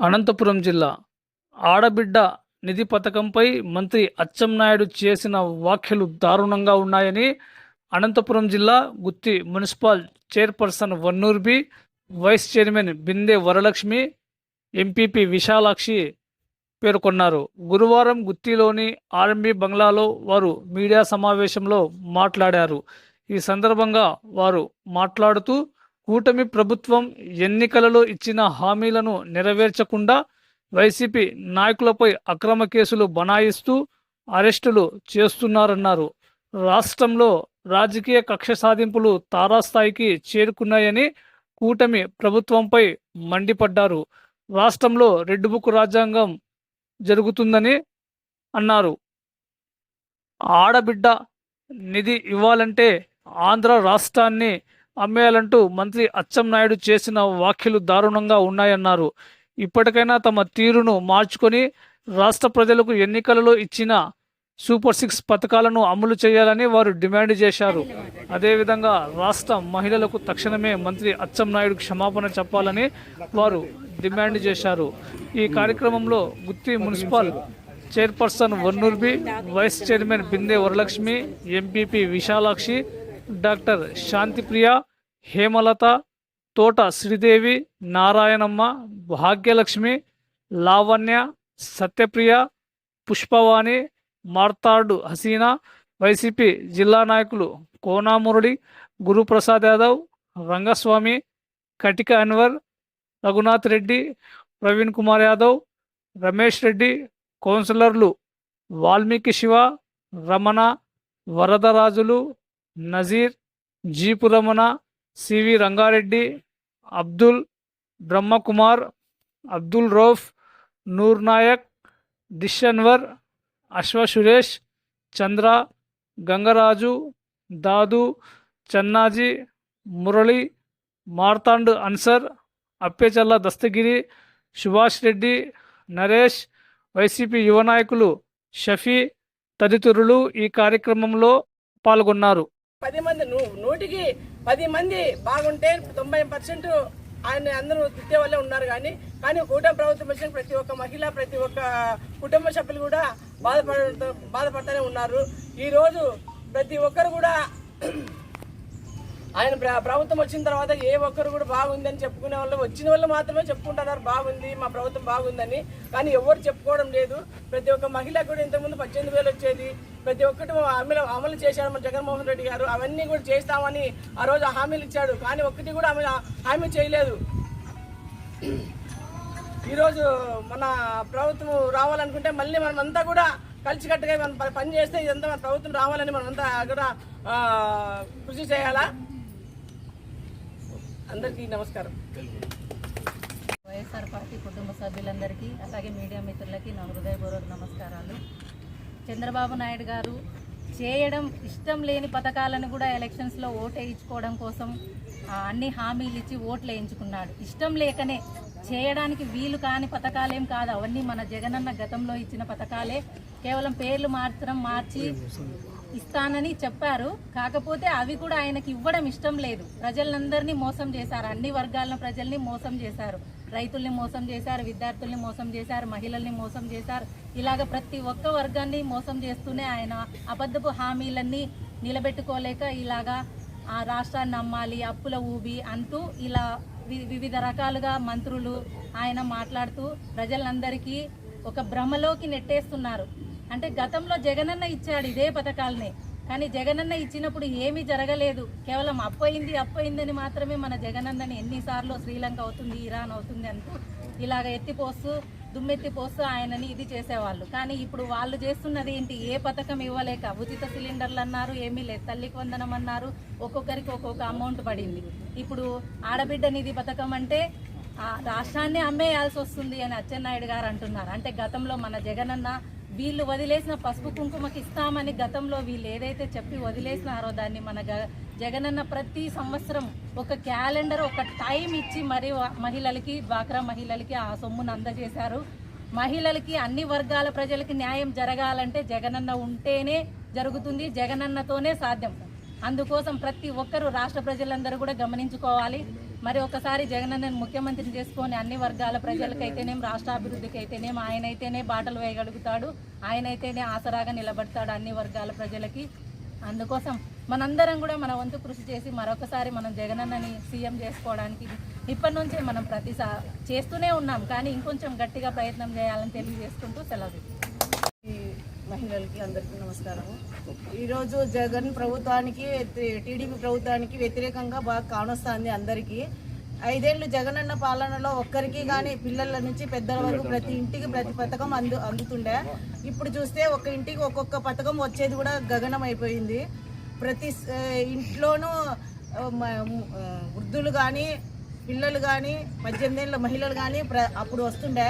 అనంతపురం జిల్లా ఆడబిడ్డ నిధి పథకంపై మంత్రి అచ్చెన్నాయుడు చేసిన వ్యాఖ్యలు దారుణంగా ఉన్నాయని అనంతపురం జిల్లా Gooty municipal chairperson Vannurbi vice chairman Binde Varalakshmi MPP Vishalakshi పేర్కొన్నారు. గురువారం గుత్తిలోని ఆర్ఎంబి బంగ్లాలో వారు మీడియా సమావేశంలో మాట్లాడారు. ఈ సందర్భంగా వారు మాట్లాడుతూ కూటమి ప్రభుత్వం ఎన్నికలలో ఇచ్చిన హామీలను నెరవేర్చకుండా వైసీపీ నాయకులపై అక్రమ కేసులు బనాయిస్తూ అరెస్టులు చేస్తున్నారన్నారు. రాష్ట్రంలో రాజకీయ కక్ష సాధింపులు తారాస్థాయికి చేరుకున్నాయని కూటమి ప్రభుత్వంపై మండిపడ్డారు. రాష్ట్రంలో రెడ్ బుక్ రాజ్యాంగం జరుగుతుందని అన్నారు. ఆడబిడ్డ నిధి ఇవ్వాలంటే ఆంధ్ర రాష్ట్రాన్ని అమ్మేయాలంటూ మంత్రి అచ్చెన్నాయుడు చేసిన వ్యాఖ్యలు దారుణంగా ఉన్నాయన్నారు. ఇప్పటికైనా తమ తీరును మార్చుకొని రాష్ట్ర ప్రజలకు ఎన్నికలలో ఇచ్చిన సూపర్ సిక్స్ పథకాలను అమలు చేయాలని వారు డిమాండ్ చేశారు. అదేవిధంగా రాష్ట్ర మహిళలకు తక్షణమే మంత్రి అచ్చెన్నాయుడు క్షమాపణ చెప్పాలని వారు డిమాండ్ చేశారు. ఈ కార్యక్రమంలో Gooty municipal chairperson Vannurbi vice chairman Binde Varalakshmi MPP Visalakshi doctor Shantipriya Hemalatha Thota Sridevi Narayanamma Bhagyalakshmi Lavanya Satyapriya Pushpavani Marthadu Haseena YCP జిల్లా నాయకులు కోనామురళి గురుప్రసాద్ యాదవ్ రంగస్వామి కటిక అన్వర్ రఘునాథ్ రెడ్డి ప్రవీణ్ కుమార్ యాదవ్ రమేష్ రెడ్డి కౌన్సిలర్లు Valmiki Siva Ramana Varadarajulu Nazeer jeep Ramana CV Rangareddy Abdul Brahmakumar Abdul Rauf Noor Nayak Dishanwar Ashwa Suresh Chandra Gangaraju Dadu Channaji Murali Marthand Ansar Appechalla Dastagiri Subhash Reddy Naresh YCP యువ నాయకులు షఫీ తదితరులు ఈ కార్యక్రమంలో పాల్గొన్నారు. పది మంది నూ- నూటికి పది మంది బాగుంటే తొంభై పర్సెంట్ ఆయన అందరూ తిట్టే వాళ్ళే ఉన్నారు కానీ కానీ కూటమి ప్రభుత్వం వచ్చిన ప్రతి ఒక్క మహిళ ప్రతి ఒక్క కుటుంబ సభ్యులు కూడా బాధపడ బాధపడుతూనే ఉన్నారు. ఈరోజు ప్రతి ఒక్కరు కూడా ఆయన ప్రభుత్వం వచ్చిన తర్వాత ఏ ఒక్కరు కూడా బాగుందని చెప్పుకునే వాళ్ళు వచ్చిన వాళ్ళు మాత్రమే చెప్పుకుంటున్నారు బాగుంది మా ప్రభుత్వం బాగుందని. కానీ ఎవరు చెప్పుకోవడం లేదు. ప్రతి ఒక్క మహిళ కూడా ఇంతకుముందు పద్దెనిమిది వేలు వచ్చేది. ప్రతి ఒక్కటి అమలు అమలు చేశాడు మన జగన్మోహన్ రెడ్డి గారు. అవన్నీ కూడా చేస్తామని ఆ రోజు హామీలు ఇచ్చాడు. కానీ ఒక్కటి కూడా ఆమె హామీ చేయలేదు. ఈరోజు మన ప్రభుత్వం రావాలనుకుంటే మళ్ళీ మనమంతా కూడా కలిసికట్టుగా మనం ప- పని చేస్తే ఇదంతా మన ప్రభుత్వం రావాలని మనమంతా కూడా కృషి చేయాలా? అందరికీ నమస్కారం. వైఎస్ఆర్ పార్టీ కుటుంబ సభ్యులందరికీ అలాగే మీడియా మిత్రులకి నా హృదయపూర్వక నమస్కారాలు. చంద్రబాబు నాయుడు గారు చేయడం ఇష్టం లేని పథకాలను కూడా ఎలక్షన్స్లో ఓటు వేయించుకోవడం కోసం అన్ని హామీలు ఇచ్చి ఓట్లు వేయించుకున్నాడు. ఇష్టం లేకనే చేయడానికి వీలు కాని పథకాలేం కాదు. అవన్నీ మన జగనన్న గతంలో ఇచ్చిన పథకాలే. కేవలం పేర్లు మాత్రం మార్చి ఇస్తానని చెప్పారు. కాకపోతే అవి కూడా ఆయనకి ఇవ్వడం ఇష్టం లేదు. ప్రజలందరినీ మోసం చేశారు. అన్ని వర్గాల ప్రజల్ని మోసం చేశారు. రైతుల్ని మోసం చేశారు. విద్యార్థుల్ని మోసం చేశారు. మహిళల్ని మోసం చేశారు. ఇలాగ ప్రతి ఒక్క వర్గాన్ని మోసం చేస్తూనే ఆయన అబద్ధపు హామీలన్నీ నిలబెట్టుకోలేక ఇలాగా ఆ రాష్ట్రాన్ని అమ్మాలి అప్పుల ఊబి అంటూ ఇలా వి- వివిధ రకాలుగా మంత్రులు ఆయన మాట్లాడుతూ ప్రజలందరికీ ఒక భ్రమలోకి నెట్టేస్తున్నారు. అంటే గతంలో జగనన్న ఇచ్చాడు ఇదే పథకాలనే. కానీ జగనన్న ఇచ్చినప్పుడు ఏమీ జరగలేదు. కేవలం అప్పయింది అప్పయిందని మాత్రమే మన జగనన్నని ఎన్నిసార్లు శ్రీలంక అవుతుంది ఇరాన్ అవుతుంది అంటూ ఇలాగ ఎత్తిపోస్తూ దుమ్మెత్తిపోస్తూ ఆయనని ఇది చేసేవాళ్ళు. కానీ ఇప్పుడు వాళ్ళు చేస్తున్నది ఏంటి? ఏ పథకం ఇవ్వలేక ఉచిత సిలిండర్లు అన్నారు ఏమీ లేదు. తల్లికి వందనం అన్నారు ఒక్కొక్కరికి ఒక్కొక్క అమౌంట్ పడింది. ఇప్పుడు ఆడబిడ్డ నిధి పథకం అంటే రాష్ట్రాన్ని అమ్మేయాల్సి వస్తుంది అని అచ్చెన్నాయుడు గారు అంటున్నారు. అంటే గతంలో మన జగనన్న వీళ్ళు వదిలేసిన పసుపు కుంకుమకి ఇస్తామని గతంలో వీళ్ళు ఏదైతే చెప్పి వదిలేసినారో దాన్ని మన జగనన్న ప్రతి సంవత్సరం ఒక క్యాలెండర్ ఒక టైం ఇచ్చి మరి మహిళలకి డ్వాక్రా మహిళలకి ఆ సొమ్మును అందజేశారు. మహిళలకి అన్ని వర్గాల ప్రజలకి న్యాయం జరగాలంటే జగనన్న ఉంటేనే జరుగుతుంది జగనన్నతోనే సాధ్యం. అందుకోసం ప్రతి ఒక్కరూ రాష్ట్ర ప్రజలందరూ కూడా గమనించుకోవాలి. మరి ఒకసారి జగనన్నను ముఖ్యమంత్రిని చేసుకొని అన్ని వర్గాల ప్రజలకైతేనేం రాష్ట్ర అభివృద్ధికి అయితేనేం ఆయన అయితేనే బాటలు వేయగలుగుతాడు ఆయన అయితేనే ఆసరాగా నిలబడతాడు అన్ని వర్గాల ప్రజలకి. అందుకోసం మనందరం కూడా మన వంతు కృషి చేసి మరొకసారి మనం జగనన్నని సీఎం చేసుకోవడానికి ఇప్పటి నుంచే మనం ప్రతిసారి చేస్తూనే ఉన్నాం. కానీ ఇంకొంచెం గట్టిగా ప్రయత్నం చేయాలని తెలియజేసుకుంటూ సెలవు. మహిళలకి అందరికీ నమస్కారము. ఈరోజు జగన్ ప్రభుత్వానికి టీడీపీ ప్రభుత్వానికి వ్యతిరేకంగా బాగా కానొస్తుంది అందరికీ. ఐదేళ్ళు జగనన్న పాలనలో ఒక్కరికి కానీ పిల్లల నుంచి పెద్దల వరకు ప్రతి ఇంటికి ప్రతి పథకం అందు అందుతుండే. ఇప్పుడు చూస్తే ఒక ఇంటికి ఒక్కొక్క పథకం వచ్చేది కూడా గగనం అయిపోయింది ప్రతి ఇంట్లోనూ వృద్ధులు కానీ పిల్లలు కానీ పద్దెనిమిది ఏళ్ళ మహిళలు కానీ ప్ర అప్పుడు వస్తుండే.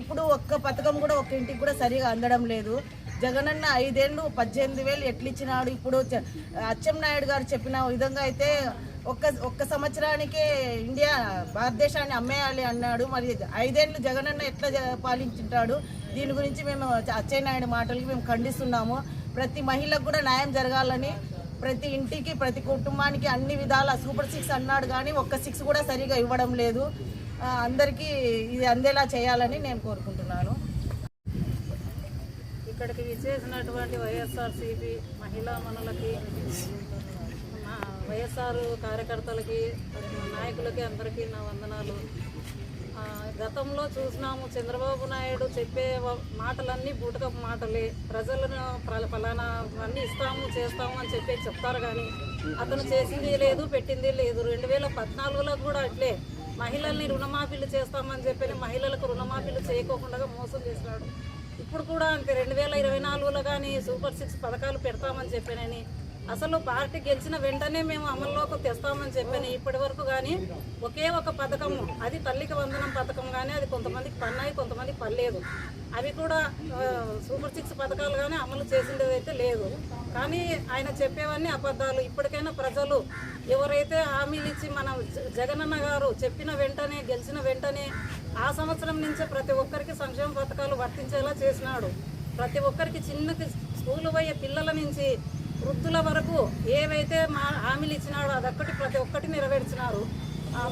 ఇప్పుడు ఒక్క పథకం కూడా ఒక్క ఇంటికి కూడా సరిగా అందడం లేదు. జగనన్న ఐదేళ్ళు పద్దెనిమిది వేలు ఎట్లిచ్చినాడు? ఇప్పుడు చ- అచ్చెం నాయుడు గారు చెప్పిన విధంగా అయితే ఒక్క ఒక్క సంవత్సరానికే ఇండియా భారతదేశాన్ని అమ్మేయాలి అన్నాడు. మరి ఐదేళ్ళు జగనన్న ఎట్లా పాలించుంటాడు? దీని గురించి మేము అచ్చెన్నాయుడు నాయుడు మాటలకి మేము ఖండిస్తున్నాము. ప్రతి మహిళకు కూడా న్యాయం జరగాలని ప్రతి ఇంటికి ప్రతి కుటుంబానికి అన్ని విధాల సూపర్ సిక్స్ అన్నాడు కానీ ఒక్క సిక్స్ కూడా సరిగా ఇవ్వడం లేదు. అందరికీ ఇది అందేలా చేయాలని నేను కోరుకుంటున్నాను. ఇక్కడికి విచ్చేసినటువంటి వైఎస్ఆర్సీపీ మహిళా మనులకి మా వైఎస్ఆర్ కార్యకర్తలకి నాయకులకి అందరికీ నా వందనాలు. గతంలో చూసినాము చంద్రబాబు నాయుడు చెప్పే మాటలన్నీ బూటకపు మాటలే. ప్రజలను ఫలానా అన్నీ ఇస్తాము చేస్తాము అని చెప్పి చెప్తారు కానీ అతను చేసింది లేదు పెట్టింది లేదు. రెండు వేల పద్నాలుగులో కూడా అట్లే. మహిళల్ని రుణమాఫీలు చేస్తామని చెప్పి మహిళలకు రుణమాఫీలు చేయకోకుండా మోసం చేసినాడు. ఇప్పుడు కూడా అంతే రెండు వేల ఇరవై నాలుగులో కానీ సూపర్ సిక్స్ పథకాలు పెడతామని చెప్పానని. అసలు పార్టీ గెలిచిన వెంటనే మేము అమల్లోకి తెస్తామని చెప్పాను. ఇప్పటి వరకు కానీ ఒకే ఒక పథకం అది తల్లికి వందనం పథకం కానీ అది కొంతమందికి పన్నాయి కొంతమందికి పర్లేదు. అవి కూడా సూపర్ సిక్స్ పథకాలు కానీ అమలు చేసిండేది అయితే లేదు. కానీ ఆయన చెప్పేవన్నీ అబద్ధాలు. ఇప్పటికైనా ప్రజలు ఎవరైతే హామీలు ఇచ్చి మన జగనన్న గారు చెప్పిన వెంటనే గెలిచిన వెంటనే ఆ సంవత్సరం నుంచే ప్రతి ఒక్కరికి సంక్షేమ పథకాలు వర్తించేలా చేసినాడు. ప్రతి ఒక్కరికి చిన్నకి స్కూల్ పోయే పిల్లల నుంచి వృద్ధుల వరకు ఏవైతే మా హామీలు ఇచ్చినాడో అదొక్కటి ప్రతి ఒక్కటి నెరవేర్చినారు.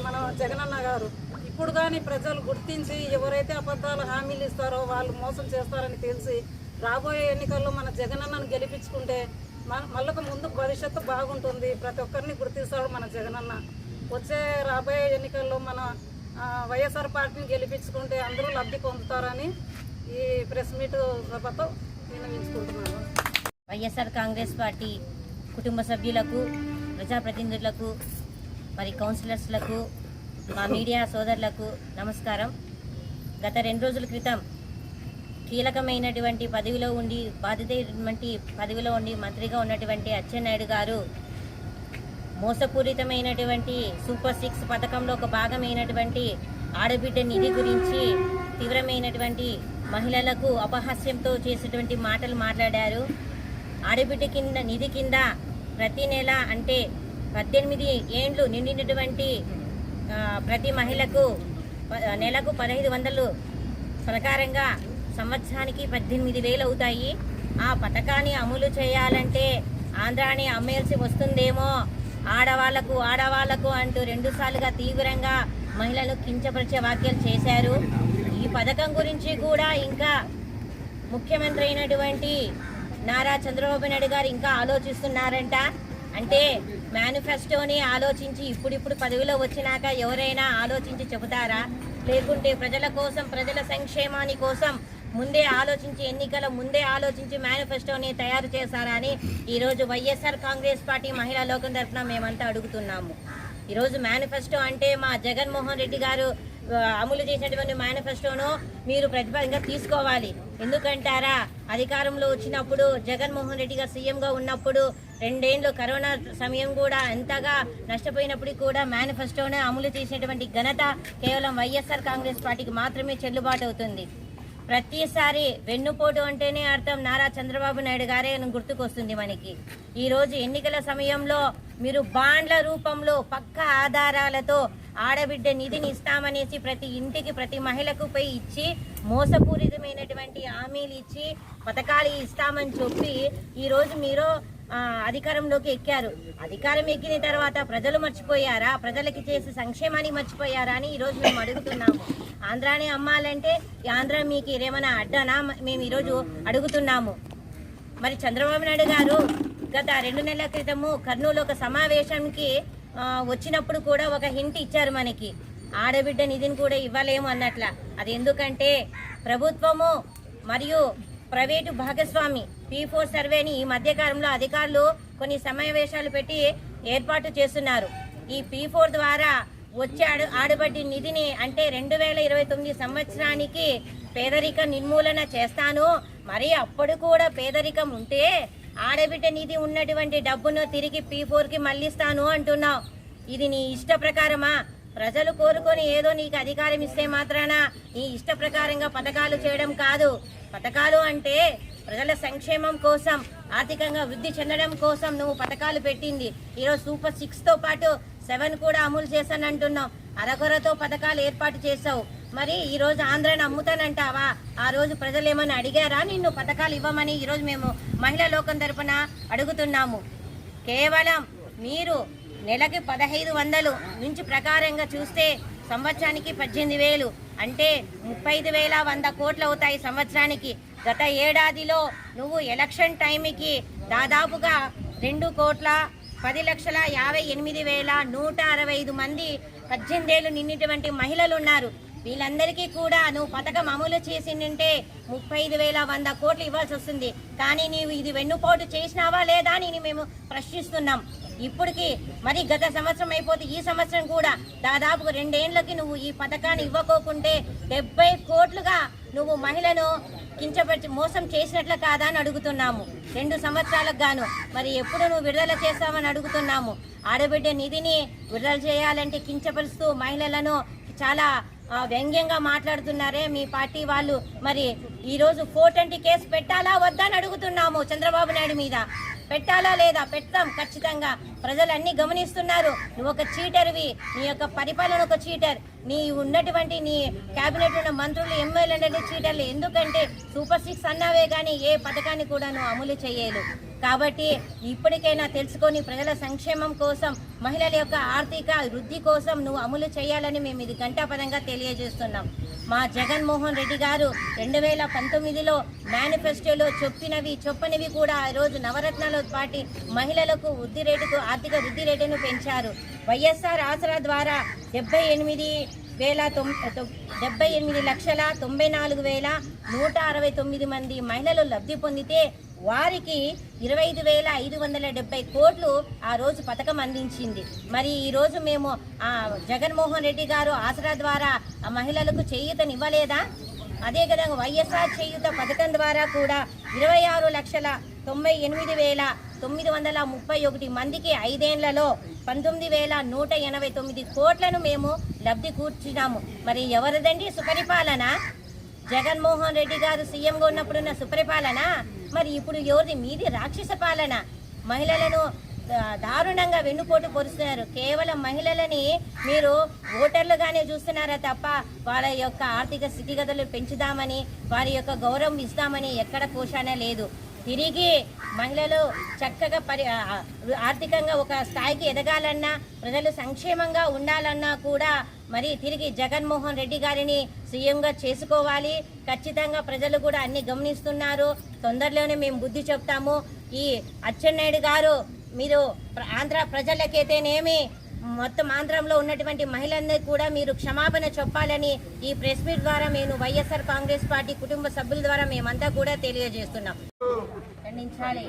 మన జగనన్న గారు. ఇప్పుడు కానీ ప్రజలు గుర్తించి ఎవరైతే అబద్ధాలు హామీలు ఇస్తారో వాళ్ళు మోసం చేస్తారని తెలిసి రాబోయే ఎన్నికల్లో మన జగనన్నను గెలిపించుకుంటే మన మళ్ళొక ముందు భవిష్యత్తు బాగుంటుంది. ప్రతి ఒక్కరిని గుర్తిస్తాడు మన జగనన్న. వచ్చే రాబోయే ఎన్నికల్లో మన వైఎస్ఆర్ పార్టీని గెలిపించుకుంటే అందరూ లబ్ధి పొందుతారని ఈ ప్రెస్ మీట్ సభతో విన్నవించుకుంటున్నాను వైఎస్ఆర్ కాంగ్రెస్ పార్టీ కుటుంబ సభ్యులకు ప్రజాప్రతినిధులకు మరి కౌన్సిలర్స్లకు మా మీడియా సోదరులకు నమస్కారం. గత రెండు రోజుల క్రితం కీలకమైనటువంటి పదవిలో ఉండి బాధితమైనటువంటి పదవిలో ఉండి మంత్రిగా ఉన్నటువంటి అచ్చెన్నాయుడు గారు మోసపూరితమైనటువంటి సూపర్ సిక్స్ పథకంలో ఒక భాగమైనటువంటి ఆడబిడ్డ నిధి గురించి తీవ్రమైనటువంటి మహిళలకు అపహాస్యంతో చేసేటువంటి మాటలు మాట్లాడారు. ఆడబిడ్డ కింద నిధి కింద ప్రతి నెల అంటే పద్దెనిమిది ఏండ్లు నిండినటువంటి ప్రతి మహిళకు ప- నెలకు పదహైదు వందలు ప్రకారంగా సంవత్సరానికి పద్దెనిమిది వేలు అవుతాయి. ఆ పథకాన్ని అమలు చేయాలంటే ఆంధ్రాని అమ్మేయాల్సి వస్తుందేమో ఆడవాళ్ళకు ఆడవాళ్ళకు అంటూ రెండుసార్లుగా తీవ్రంగా మహిళలు కించపరిచే వ్యాఖ్యలు చేశారు. ఈ పథకం గురించి కూడా ఇంకా ముఖ్యమంత్రి అయినటువంటి నారా చంద్రబాబు నాయుడు గారు ఇంకా ఆలోచిస్తున్నారంట. అంటే మేనిఫెస్టోని ఆలోచించి ఇప్పుడిప్పుడు పదవిలో వచ్చినాక ఎవరైనా ఆలోచించి చెబుతారా? లేకుంటే ప్రజల కోసం ప్రజల సంక్షేమాని కోసం ముందే ఆలోచించి ఎన్నికల ముందే ఆలోచించి మేనిఫెస్టోని తయారు చేశారా అని ఈరోజు వైఎస్ఆర్ కాంగ్రెస్ పార్టీ మహిళా లోకం తరఫున మేమంతా అడుగుతున్నాము. ఈరోజు మేనిఫెస్టో అంటే మా జగన్మోహన్ రెడ్డి గారు అమలు చేసినటువంటి మేనిఫెస్టోను మీరు ప్రతిపాదంగా తీసుకోవాలి. ఎందుకంటారా? అధికారంలో వచ్చినప్పుడు జగన్మోహన్ రెడ్డి గారు సీఎంగా ఉన్నప్పుడు రెండేళ్ళు కరోనా సమయం కూడా ఎంతగా నష్టపోయినప్పటికీ కూడా మేనిఫెస్టోనే అమలు చేసినటువంటి ఘనత కేవలం వైఎస్ఆర్ కాంగ్రెస్ పార్టీకి మాత్రమే చెల్లుబాటు అవుతుంది. ప్రతిసారి వెన్నుపోటు అంటేనే అర్థం. నారా చంద్రబాబు నాయుడు గారే గుర్తుకొస్తుంది మనకి. ఈ రోజు ఎన్నికల సమయంలో మీరు బాండ్ల రూపంలో పక్క ఆధారాలతో ఆడబిడ్డ నిధిని ఇస్తామనేసి ప్రతి ఇంటికి ప్రతి మహిళకు పోయి ఇచ్చి మోసపూరితమైనటువంటి హామీలు ఇచ్చి పథకాలు ఇస్తామని చెప్పి ఈరోజు మీరు అధికారంలోకి ఎక్కారు. అధికారం ఎక్కిన తర్వాత ప్రజలు మర్చిపోయారా? ప్రజలకి చేసే సంక్షేమాన్ని మర్చిపోయారా అని ఈరోజు మేము అడుగుతున్నాము. ఆంధ్రాని అమ్మాలంటే ఆంధ్ర మీకు ఏమైనా అడ్డనా? మేము ఈరోజు అడుగుతున్నాము. మరి చంద్రబాబు నాయుడు గారు గత రెండు నెలల క్రితము కర్నూలు ఒక సమావేశానికి వచ్చినప్పుడు కూడా ఒక హింట్ ఇచ్చారు మనకి. ఆడబిడ్డ నిధిని కూడా ఇవ్వలేము అన్నట్ల. అది ఎందుకంటే ప్రభుత్వము మరియు ప్రైవేటు భాగస్వామి పీ ఫోర్ సర్వేని ఈ మధ్యకాలంలో అధికారులు కొన్ని సమావేశాలు పెట్టి ఏర్పాటు చేస్తున్నారు. ఈ పీ ఫోర్ ద్వారా వచ్చే ఆడు ఆడబడ్డి నిధిని అంటే రెండు వేల ఇరవై తొమ్మిది సంవత్సరానికి పేదరిక నిర్మూలన చేస్తాను. మరి అప్పుడు కూడా పేదరికం ఉంటే ఆడబిడ్డ నిధి ఉన్నటువంటి డబ్బును తిరిగి పీ ఫోర్కి మళ్ళిస్తాను అంటున్నావు. ఇది నీ ఇష్ట ప్రకారమా? ప్రజలు కోరుకొని ఏదో నీకు అధికారం ఇస్తే మాత్రాన నీ ఇష్ట ప్రకారంగా పథకాలు చేయడం కాదు. పథకాలు అంటే ప్రజల సంక్షేమం కోసం ఆర్థికంగా వృద్ధి చెందడం కోసం నువ్వు పథకాలు పెట్టింది. ఈరోజు సూపర్ సిక్స్తో పాటు సెవెన్ కూడా అమలు చేశానంటున్నావు అరకొరతో పథకాలు ఏర్పాటు చేసావు మరి ఈ రోజు ఆంధ్రాని అమ్ముతానంటావా? ఆ రోజు ప్రజలు ఏమైనా అడిగారా? నిన్ను పథకాలు ఇవ్వమని ఈరోజు మేము మహిళా లోకం తరపున అడుగుతున్నాము. కేవలం మీరు నెలకి పదహైదు వందలు నుంచి ప్రకారంగా చూస్తే సంవత్సరానికి పద్దెనిమిది వేలు. అంటే ముప్పై వేల వంద కోట్లు అవుతాయి సంవత్సరానికి. గత ఏడాదిలో నువ్వు ఎలక్షన్ టైంకి దాదాపుగా రెండు కోట్ల పది లక్షల యాభై ఎనిమిది వేల నూట అరవై ఐదు మంది పద్దెనిమిదేళ్ళు నిన్నటువంటి మహిళలు ఉన్నారు. వీళ్ళందరికీ కూడా నువ్వు పథకం అమలు చేసిందంటే ముప్పై ఐదు వేల వంద కోట్లు ఇవ్వాల్సి వస్తుంది. కానీ నీవు ఇది వెన్నుపోటు చేసినావా లేదా అని మేము ప్రశ్నిస్తున్నాం. ఇప్పటికి మరి గత సంవత్సరం అయిపోతే ఈ సంవత్సరం కూడా దాదాపు రెండేళ్ళకి నువ్వు ఈ పథకాన్ని ఇవ్వకోకుంటే డెబ్బై కోట్లుగా నువ్వు మహిళను కించపరిచి మోసం చేసినట్లు కాదా అని అడుగుతున్నాము. రెండు సంవత్సరాలకు గాను మరి ఎప్పుడు నువ్వు విడుదల చేస్తామని అడుగుతున్నాము. ఆడబిడ్డ నిధిని విడుదల చేయాలంటే కించపరుస్తూ మహిళలను చాలా వ్యంగ్యంగా మాట్లాడుతున్నారే మీ పార్టీ వాళ్ళు. మరి ఈరోజు ఫోర్ ట్వంటీ కేసు పెట్టాలా వద్దా అని అడుగుతున్నాము చంద్రబాబు నాయుడు మీద. పెట్టాలా లేదా పెడతాం ఖచ్చితంగా. ప్రజలన్నీ గమనిస్తున్నారు. నువ్వు ఒక చీటర్వి. నీ యొక్క పరిపాలన ఒక చీటర్. నీ ఉన్నటువంటి నీ క్యాబినెట్ ఉన్న మంత్రులు ఎమ్మెల్యేలు చీటర్లు. ఎందుకంటే సూపర్ సిక్స్ అన్నావే కానీ ఏ పథకాన్ని కూడా నువ్వు అమలు చేయలేదు. కాబట్టి ఇప్పటికైనా తెలుసుకొని ప్రజల సంక్షేమం కోసం మహిళల యొక్క ఆర్థిక వృద్ధి కోసం నువ్వు అమలు చేయాలని మేము ఇది గంటాపదంగా తెలియజేస్తున్నాం. మా జగన్మోహన్ రెడ్డి గారు రెండు వేల పంతొమ్మిదిలో మేనిఫెస్టోలో చెప్పినవి చెప్పనివి కూడా ఆ రోజు నవరత్నాల పాటి మహిళలకు వృద్ధి రేటుకు ఆర్థిక వృద్ధి రేటును పెంచారు. వైఎస్ఆర్ ఆసరా ద్వారా డెబ్బై ఎనిమిది వేల తొమ్ డెబ్బై ఎనిమిది లక్షల తొంభై నాలుగు వేల నూట అరవై తొమ్మిది మంది మహిళలు లబ్ధి పొందితే వారికి ఇరవై ఐదు వేల ఐదు వందల డెబ్బై కోట్లు ఆ రోజు పథకం అందించింది. మరి ఈరోజు మేము ఆ జగన్మోహన్ రెడ్డి గారు ఆసరా ద్వారా ఆ మహిళలకు చేయూతనివ్వలేదా? అదే విధంగా వైఎస్ఆర్ చేయూత పథకం ద్వారా కూడా ఇరవై ఆరు లక్షల తొంభై ఎనిమిది వేల తొమ్మిది వందల ముప్పై ఒకటి మందికి ఐదేండ్లలో పంతొమ్మిది వేల నూట ఎనభై తొమ్మిది కోట్లను మేము లబ్ధి కూర్చున్నాము మరి ఎవరిదండి సుపరిపాలన? జగన్మోహన్ రెడ్డి గారు సీఎంగా ఉన్నప్పుడున్న సుపరిపాలన మరి ఇప్పుడు ఎవరిది మీది రాక్షస పాలన? మహిళలను దారుణంగా వెన్నుపోటు పొరుస్తున్నారు. కేవలం మహిళలని మీరు ఓటర్లుగానే చూస్తున్నారా తప్ప వాళ్ళ యొక్క ఆర్థిక స్థితిగతులు పెంచుదామని వారి యొక్క గౌరవం ఇస్తామని ఎక్కడ పోషణ లేదు. తిరిగి మహిళలు చక్కగా పరి ఆర్థికంగా ఒక స్థాయికి ఎదగాలన్నా ప్రజలు సంక్షేమంగా ఉండాలన్నా కూడా మరి తిరిగి జగన్మోహన్ రెడ్డి గారిని సీఎంగా చేసుకోవాలి. ఖచ్చితంగా ప్రజలు కూడా అన్ని గమనిస్తున్నారు. తొందరలోనే మేము బుద్ధి చెప్తాము. ఈ అచ్చెన్నాయుడు గారు మీరు ఆంధ్ర ప్రజలకైతేనేమి మొత్తం ఆంధ్రంలో ఉన్నటువంటి మహిళలందరికీ కూడా మీరు క్షమాపణ చెప్పాలని ఈ ప్రెస్ మీట్ ద్వారా మేము వైఎస్ఆర్ కాంగ్రెస్ పార్టీ కుటుంబ సభ్యుల ద్వారా మేమంతా కూడా తెలియజేస్తున్నాం. ఖండించాలి.